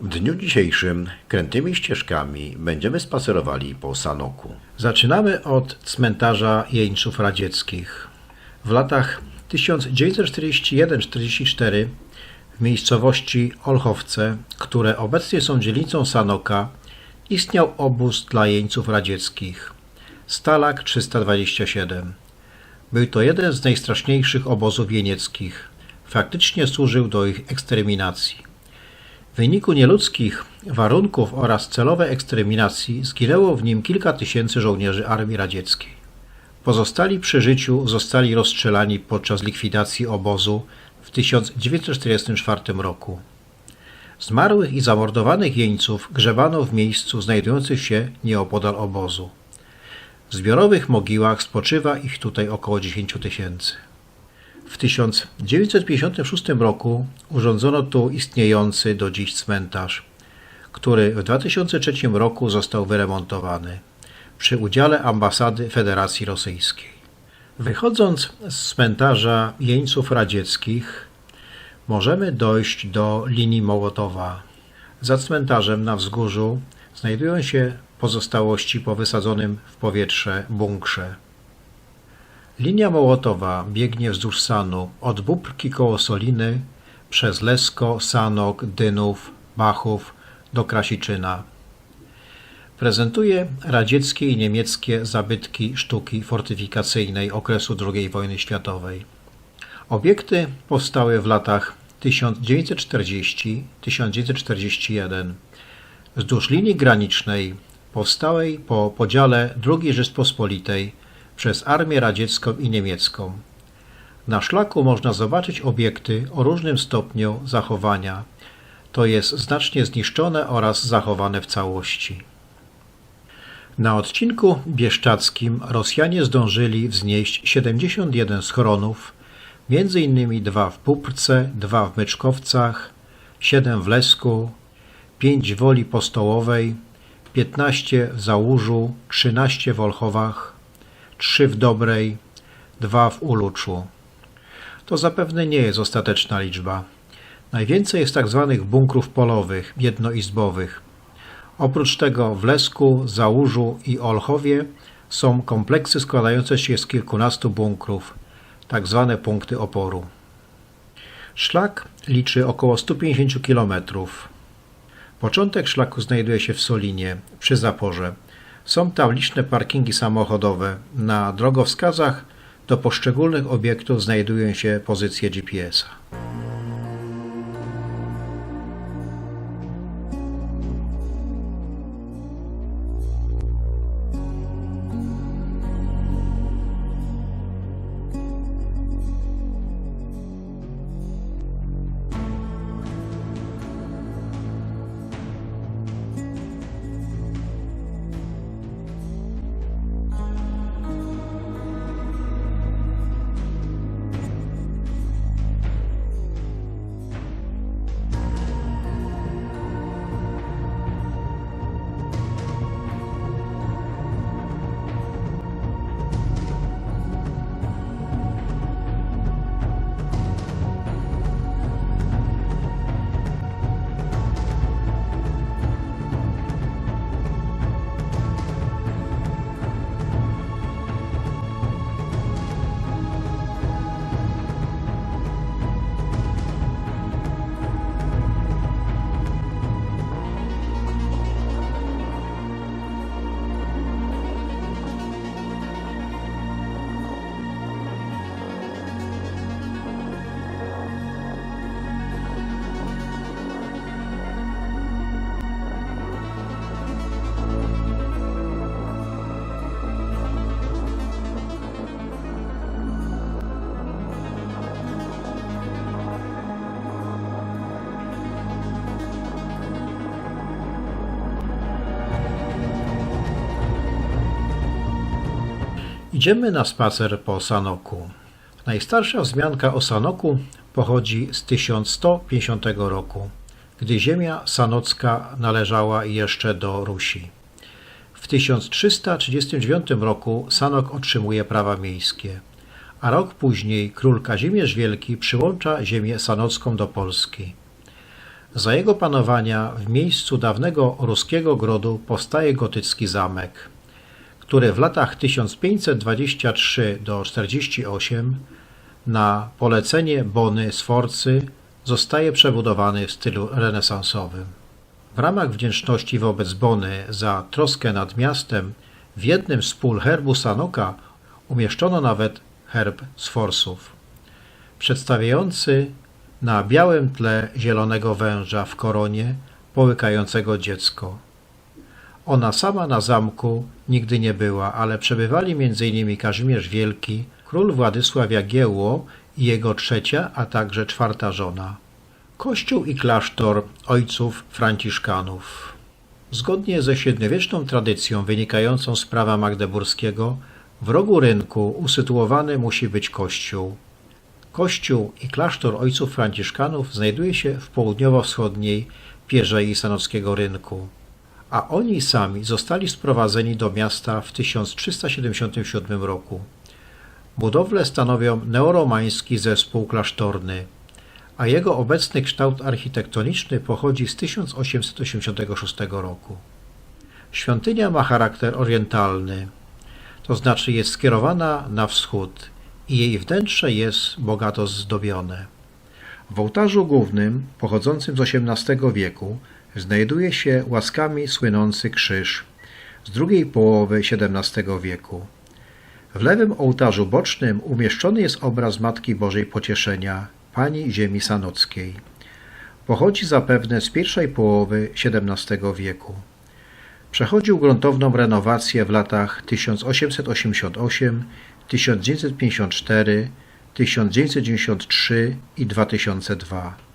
W dniu dzisiejszym krętymi ścieżkami będziemy spacerowali po Sanoku. Zaczynamy od cmentarza jeńców radzieckich. W latach 1941-44 w miejscowości Olchowce, które obecnie są dzielnicą Sanoka, istniał obóz dla jeńców radzieckich. Stalak 327. Był to jeden z najstraszniejszych obozów jenieckich. Faktycznie służył do ich eksterminacji. W wyniku nieludzkich warunków oraz celowej eksterminacji zginęło w nim kilka tysięcy żołnierzy Armii Radzieckiej. Pozostali przy życiu zostali rozstrzelani podczas likwidacji obozu w 1944 roku. Zmarłych i zamordowanych jeńców grzebano w miejscu znajdujących się nieopodal obozu. W zbiorowych mogiłach spoczywa ich tutaj około 10 tysięcy. W 1956 roku urządzono tu istniejący do dziś cmentarz, który w 2003 roku został wyremontowany przy udziale ambasady Federacji Rosyjskiej. Wychodząc z cmentarza jeńców radzieckich, możemy dojść do linii Mołotowa. Za cmentarzem na wzgórzu znajdują się pozostałości po wysadzonym w powietrze bunkrze. Linia Mołotowa biegnie wzdłuż Sanu od Bóbrki koło Soliny przez Lesko, Sanok, Dynów, Bachów do Krasiczyna. Prezentuje radzieckie i niemieckie zabytki sztuki fortyfikacyjnej okresu II wojny światowej. Obiekty powstały w latach 1940-1941 wzdłuż linii granicznej powstałej po podziale II Rzeczpospolitej przez Armię Radziecką i Niemiecką. Na szlaku można zobaczyć obiekty o różnym stopniu zachowania, to jest znacznie zniszczone oraz zachowane w całości. Na odcinku bieszczackim Rosjanie zdążyli wznieść 71 schronów, innymi dwa w Puprce, dwa w Myczkowcach, 7 w Lesku, 5 w Woli Postołowej, 15 w Załużu, 13 w Olchowach, 3 w Dobrej, 2 w Uluczu. To zapewne nie jest ostateczna liczba. Najwięcej jest tak zwanych bunkrów polowych, jednoizbowych. Oprócz tego w Lesku, Załużu i Olchowie są kompleksy składające się z kilkunastu bunkrów, tak zwane punkty oporu. Szlak liczy około 150 km. Początek szlaku znajduje się w Solinie, przy zaporze. Są tam liczne parkingi samochodowe. Na drogowskazach do poszczególnych obiektów znajdują się pozycje GPS-a. Idziemy na spacer po Sanoku. Najstarsza wzmianka o Sanoku pochodzi z 1150 roku, gdy ziemia sanocka należała jeszcze do Rusi. W 1339 roku Sanok otrzymuje prawa miejskie, a rok później król Kazimierz Wielki przyłącza ziemię sanocką do Polski. Za jego panowania w miejscu dawnego ruskiego grodu powstaje gotycki zamek, który w latach 1523 do 48 na polecenie Bony Sforcy zostaje przebudowany w stylu renesansowym. W ramach wdzięczności wobec Bony za troskę nad miastem w jednym z pól herbu Sanoka umieszczono nawet herb Sforsów, przedstawiający na białym tle zielonego węża w koronie połykającego dziecko. Ona sama na zamku nigdy nie była, ale przebywali m.in. Kazimierz Wielki, król Władysław Jagiełło i jego trzecia, a także czwarta żona. Kościół i klasztor ojców franciszkanów. Zgodnie ze średniowieczną tradycją wynikającą z prawa magdeburskiego, w rogu rynku usytuowany musi być kościół. Kościół i klasztor ojców franciszkanów znajduje się w południowo-wschodniej pierzei Sanockiego Rynku, a oni sami zostali sprowadzeni do miasta w 1377 roku. Budowle stanowią neoromański zespół klasztorny, a jego obecny kształt architektoniczny pochodzi z 1886 roku. Świątynia ma charakter orientalny, to znaczy jest skierowana na wschód i jej wnętrze jest bogato zdobione. W ołtarzu głównym, pochodzącym z XVIII wieku, znajduje się łaskami słynący krzyż z drugiej połowy XVII wieku. W lewym ołtarzu bocznym umieszczony jest obraz Matki Bożej Pocieszenia, Pani Ziemi Sanockiej. Pochodzi zapewne z pierwszej połowy XVII wieku. Przechodził gruntowną renowację w latach 1888, 1954, 1993 i 2002.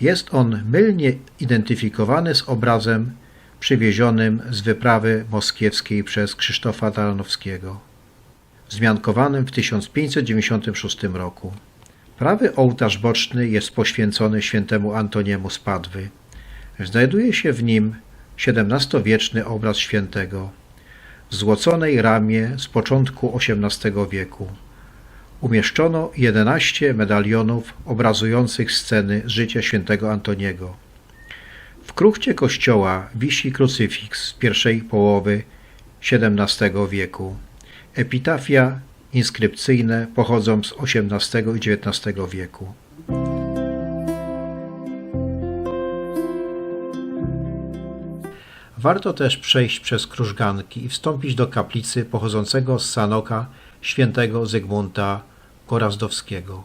Jest on mylnie identyfikowany z obrazem przywiezionym z wyprawy moskiewskiej przez Krzysztofa Taranowskiego, wzmiankowanym w 1596 roku. Prawy ołtarz boczny jest poświęcony świętemu Antoniemu z Padwy. Znajduje się w nim XVII-wieczny obraz świętego w złoconej ramie z początku XVIII wieku. Umieszczono 11 medalionów obrazujących sceny życia świętego Antoniego. W kruchcie kościoła wisi krucyfiks z pierwszej połowy XVII wieku. Epitafia inskrypcyjne pochodzą z XVIII i XIX wieku. Warto też przejść przez krużganki i wstąpić do kaplicy pochodzącego z Sanoka świętego Zygmunta Gorazdowskiego.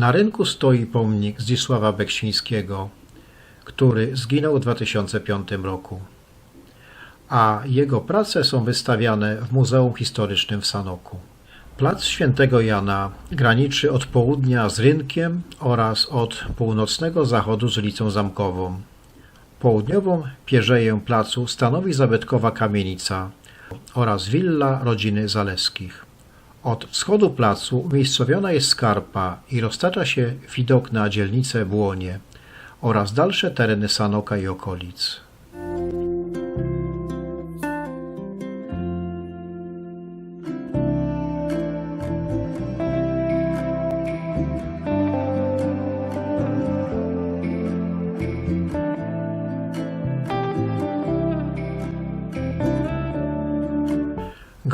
Na rynku stoi pomnik Zdzisława Beksińskiego, który zginął w 2005 roku, a jego prace są wystawiane w Muzeum Historycznym w Sanoku. Plac Świętego Jana graniczy od południa z rynkiem oraz od północnego zachodu z ulicą Zamkową. Południową pierzeję placu stanowi zabytkowa kamienica oraz willa rodziny Zaleskich. Od wschodu placu umiejscowiona jest skarpa i roztacza się widok na dzielnicę Błonie oraz dalsze tereny Sanoka i okolic.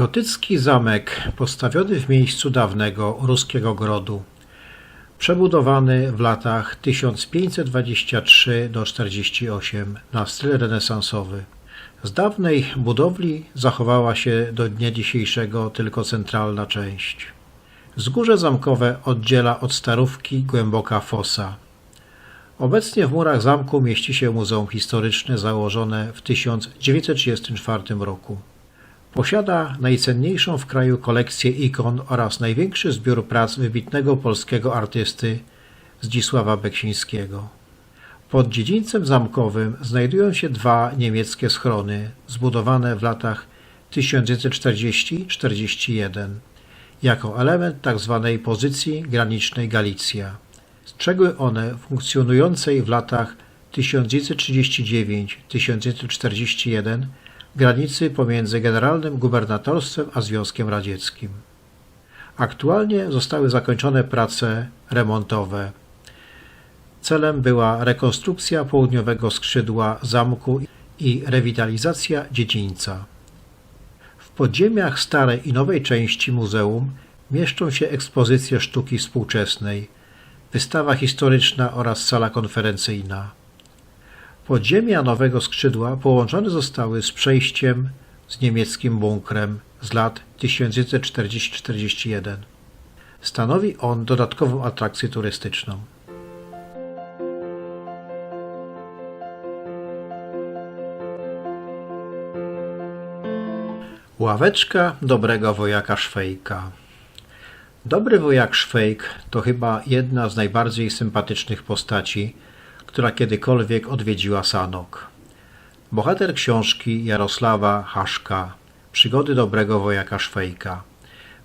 Gotycki zamek postawiony w miejscu dawnego ruskiego grodu, przebudowany w latach 1523 do 48 na styl renesansowy. Z dawnej budowli zachowała się do dnia dzisiejszego tylko centralna część. Wzgórze zamkowe oddziela od Starówki głęboka fosa. Obecnie w murach zamku mieści się Muzeum Historyczne założone w 1934 roku. Posiada najcenniejszą w kraju kolekcję ikon oraz największy zbiór prac wybitnego polskiego artysty Zdzisława Beksińskiego. Pod dziedzińcem zamkowym znajdują się dwa niemieckie schrony zbudowane w latach 1940-41 jako element tzw. pozycji granicznej Galicja. Strzegły one funkcjonującej w latach 1939-1941 granicy pomiędzy Generalnym Gubernatorstwem a Związkiem Radzieckim. Aktualnie zostały zakończone prace remontowe. Celem była rekonstrukcja południowego skrzydła zamku i rewitalizacja dziedzińca. W podziemiach starej i nowej części muzeum mieszczą się ekspozycje sztuki współczesnej, wystawa historyczna oraz sala konferencyjna. Podziemia nowego skrzydła połączone zostały z przejściem z niemieckim bunkrem z lat 1940-41. Stanowi on dodatkową atrakcję turystyczną. Ławeczka dobrego wojaka Szwejka. Dobry wojak Szwejk to chyba jedna z najbardziej sympatycznych postaci, która kiedykolwiek odwiedziła Sanok. Bohater książki Jarosława Haszka Przygody dobrego wojaka Szwejka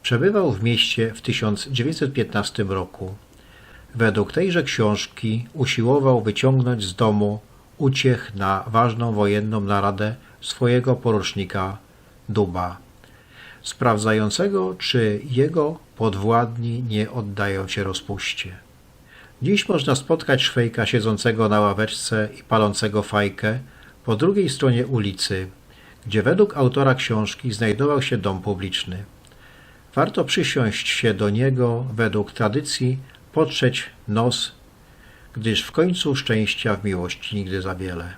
przebywał w mieście w 1915 roku. Według tejże książki usiłował wyciągnąć z domu uciech na ważną wojenną naradę swojego porucznika Duba, sprawdzającego, czy jego podwładni nie oddają się rozpuście. Dziś można spotkać Szwejka siedzącego na ławeczce i palącego fajkę po drugiej stronie ulicy, gdzie według autora książki znajdował się dom publiczny. Warto przysiąść się do niego według tradycji, potrzeć nos, gdyż w końcu szczęścia w miłości nigdy za wiele.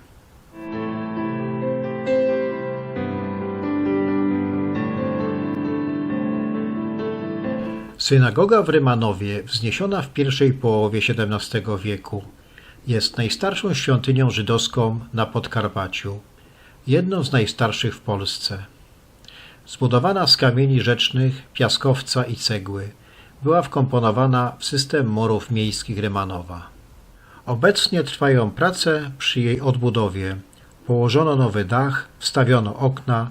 Synagoga w Rymanowie, wzniesiona w pierwszej połowie XVII wieku, jest najstarszą świątynią żydowską na Podkarpaciu, jedną z najstarszych w Polsce. Zbudowana z kamieni rzecznych, piaskowca i cegły, była wkomponowana w system murów miejskich Rymanowa. Obecnie trwają prace przy jej odbudowie. Położono nowy dach, wstawiono okna,